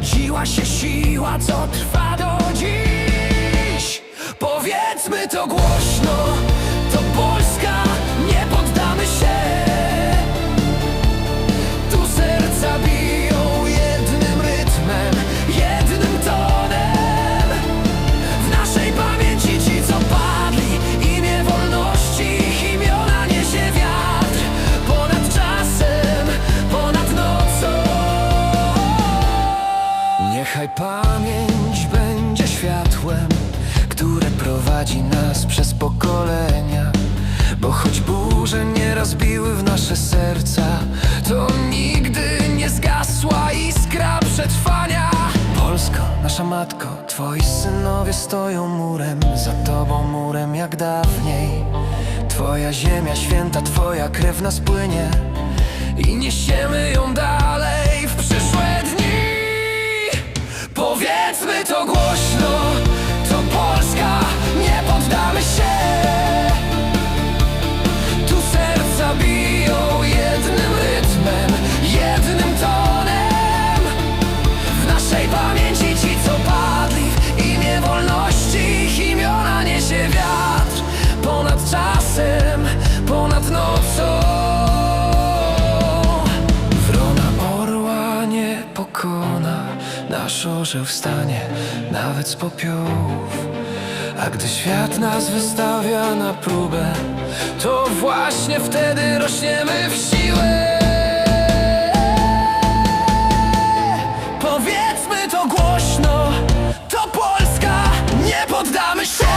Zrodziła się siła, co trwa do dziś. Powiedzmy to głośno pamięć będzie światłem, które prowadzi nas przez pokolenia. Bo choć burze nie rozbiły w nasze serca, to nigdy nie zgasła iskra przetrwania. Polsko, nasza matko, twoi synowie stoją murem, za tobą murem jak dawniej. Twoja ziemia święta, twoja krew nas płynie i niesiemy nasz orzeł wstanie nawet z popiołów. A gdy świat nas wystawia na próbę, to właśnie wtedy rośniemy w siłę. Powiedzmy to głośno, to Polska, nie poddamy się!